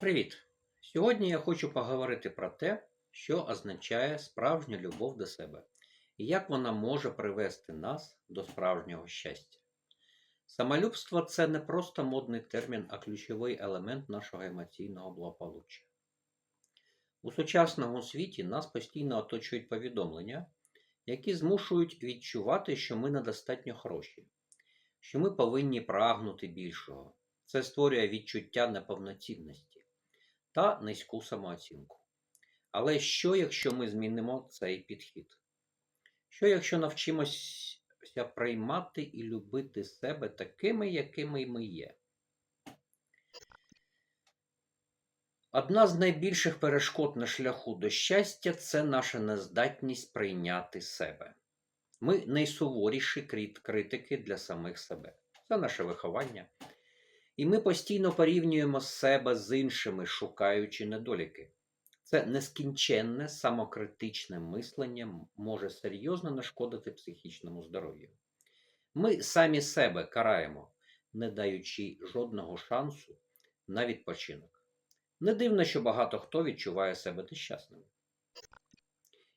Привіт! Сьогодні я хочу поговорити про те, що означає справжня любов до себе і як вона може привести нас до справжнього щастя. Самолюбство це не просто модний термін, а ключовий елемент нашого емоційного благополуччя. У сучасному світі нас постійно оточують повідомлення, які змушують відчувати, що ми недостатньо хороші, що ми повинні прагнути більшого. Це створює відчуття неповноцінності та низьку самооцінку. Але що, якщо ми змінимо цей підхід? Що, якщо навчимося приймати і любити себе такими, якими ми є? Одна з найбільших перешкод на шляху до щастя це наша нездатність прийняти себе. Ми найсуворіші критики для самих себе. Це наше виховання. І ми постійно порівнюємо себе з іншими, шукаючи недоліки. Це нескінченне самокритичне мислення може серйозно нашкодити психічному здоров'ю. Ми самі себе караємо, не даючи жодного шансу на відпочинок. Не дивно, що багато хто відчуває себе нещасним.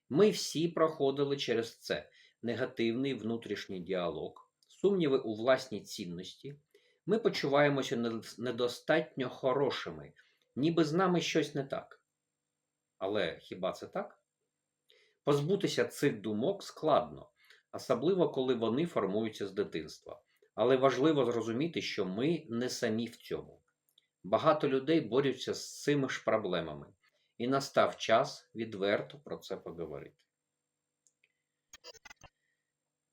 Ми всі проходили через це негативний внутрішній діалог, сумніви у власній цінності. Ми почуваємося недостатньо хорошими, ніби з нами щось не так. Але хіба це так? Позбутися цих думок складно, особливо коли вони формуються з дитинства. Але важливо зрозуміти, що ми не самі в цьому. Багато людей борються з цими ж проблемами, і настав час відверто про це поговорити.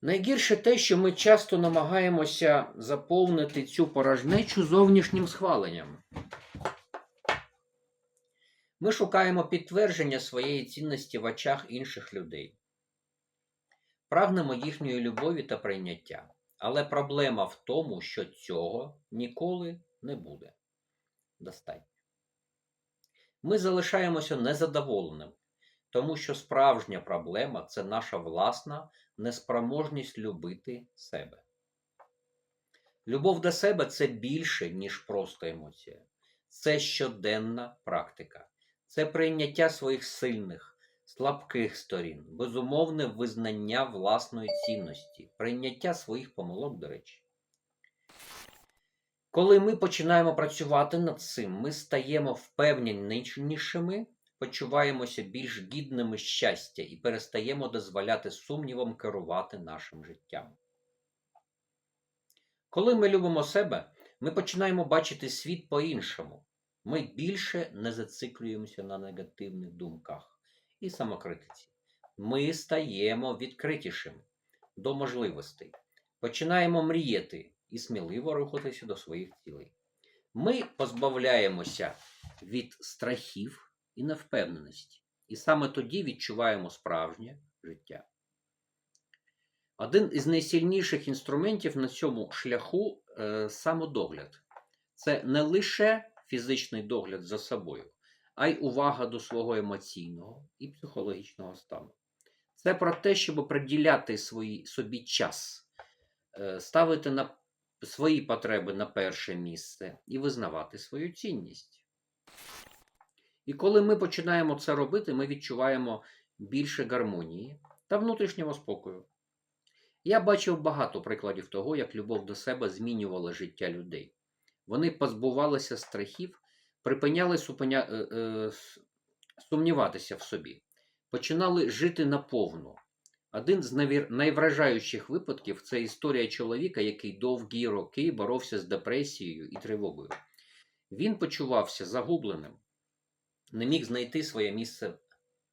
Найгірше те, що ми часто намагаємося заповнити цю порожнечу зовнішнім схваленням. Ми шукаємо підтвердження своєї цінності в очах інших людей, прагнемо їхньої любові та прийняття. Але проблема в тому, що цього ніколи не буде достатньо. Ми залишаємося незадоволеним, тому що справжня проблема це наша власна неспроможність любити себе. Любов до себе це більше, ніж просто емоція. Це щоденна практика. Це прийняття своїх сильних, слабких сторін, безумовне визнання власної цінності, прийняття своїх помилок, до речі. Коли ми починаємо працювати над цим, ми стаємо впевненішими, почуваємося більш гідними щастя і перестаємо дозволяти сумнівам керувати нашим життям. Коли ми любимо себе, ми починаємо бачити світ по-іншому. Ми більше не зациклюємося на негативних думках і самокритиці. Ми стаємо відкритішими до можливостей, починаємо мріяти і сміливо рухатися до своїх цілей. Ми позбавляємося від страхів і невпевненості, і саме тоді відчуваємо справжнє життя. Один із найсильніших інструментів на цьому шляху е, самодогляд. Це не лише фізичний догляд за собою, а й увага до свого емоційного і психологічного стану. Це про те, щоб приділяти свої, собі час, е, ставити на свої потреби на перше місце і визнавати свою цінність. І коли ми починаємо це робити, ми відчуваємо більше гармонії та внутрішнього спокою. Я бачив багато прикладів того, як любов до себе змінювала життя людей. Вони позбувалися страхів, припиняли супиня... е, е, сумніватися в собі, починали жити наповну. Один з найвражаючих випадків це історія чоловіка, який довгі роки боровся з депресією і тривогою. Він почувався загубленим, не міг знайти своє місце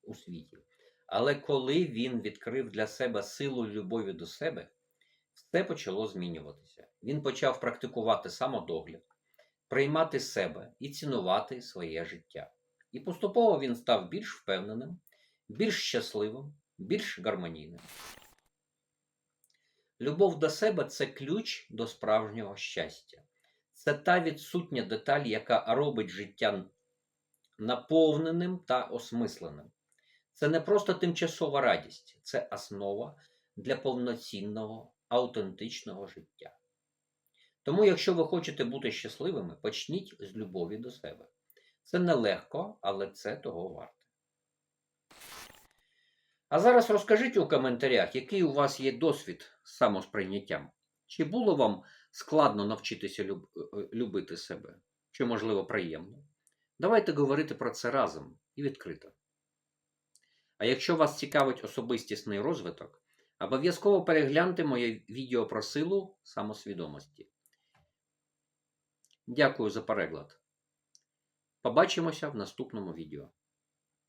у світі. Але коли він відкрив для себе силу любові до себе, все почало змінюватися. Він почав практикувати самодогляд, приймати себе і цінувати своє життя. І поступово він став більш впевненим, більш щасливим, більш гармонійним. Любов до себе це ключ до справжнього щастя. Це та відсутня деталь, яка робить життя наповненим та осмисленим. Це не просто тимчасова радість, це основа для повноцінного, аутентичного життя. Тому, якщо ви хочете бути щасливими, почніть з любові до себе. Це нелегко, але це того варте. А зараз розкажіть у коментарях, який у вас є досвід з самосприйняттям. Чи було вам складно навчитися люб- е, любити себе? Чи, можливо, приємно? Давайте говорити про це разом і відкрито. А якщо вас цікавить особистісний розвиток, обов'язково перегляньте моє відео про силу самосвідомості. Дякую за переклад. Побачимося в наступному відео.